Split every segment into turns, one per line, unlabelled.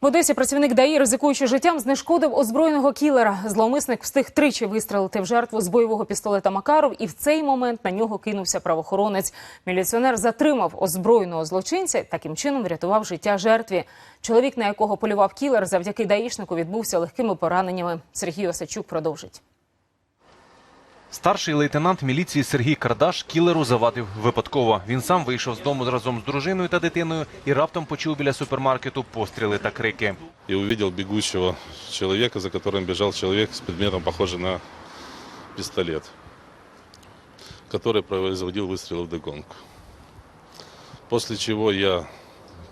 В Одесі працівник ДАІ, ризикуючи життям, знешкодив озброєного кілера. Зловмисник встиг тричі вистрелити в жертву з бойового пістолета Макаров, і в цей момент на нього кинувся правоохоронець. Міліціонер затримав озброєного злочинця, таким чином врятував життя жертві. Чоловік, на якого полював кілер, завдяки даїшнику відбувся легкими пораненнями. Сергій Осачук продовжить.
Старший лейтенант міліції Сергій Кардаш кілеру завадив випадково. Він сам вийшов з дому разом з дружиною та дитиною і раптом почув біля супермаркету постріли та крики.
и увидел бегущего человека, за которым бежал человек с предметом, похожий на пистолет, который производил выстрелы в догонку. После чего я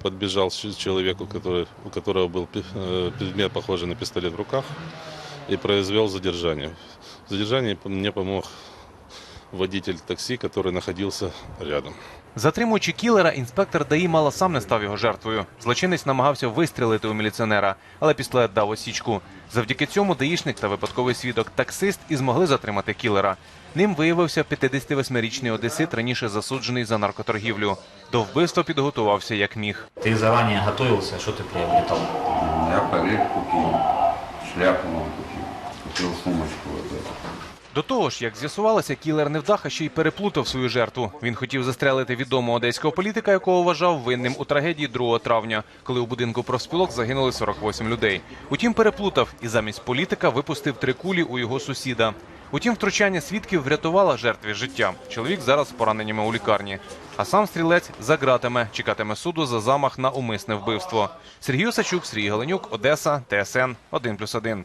подбежал к человеку, который, у которого был пи- э, предмет, похожий на пистолет в руках, и произвел задержание. В задержании мне помог водитель такси, который находился рядом.
Затримуючи кілера, інспектор ДАІ мало сам не став його жертвою. Злочинець намагався вистрілити у міліціонера, але пістолет дав осічку. Завдяки цьому даїшник та випадковий свідок таксист і змогли затримати кілера. Ним виявився 58-річний одесит, раніше засуджений за наркоторгівлю. До вбивства підготувався як міг.
Ты заранее готовился, что ты приобретал?
Я парик купил, шляпу вам купил сумочку.
До того ж, як з'ясувалося, кілер невдаха ще й переплутав свою жертву. Він хотів застрелити відомого одеського політика, якого вважав винним у трагедії 2 травня, коли у будинку профспілок загинули 48 людей. Утім, переплутав і замість політика випустив три кулі у його сусіда. Утім, втручання свідків врятувало жертві життя. Чоловік зараз з пораненнями у лікарні. А сам стрілець за ґратами чекатиме суду за замах на умисне вбивство. Сергій Осачук, Сергій Галенюк, Одеса, ТСН 1+,1.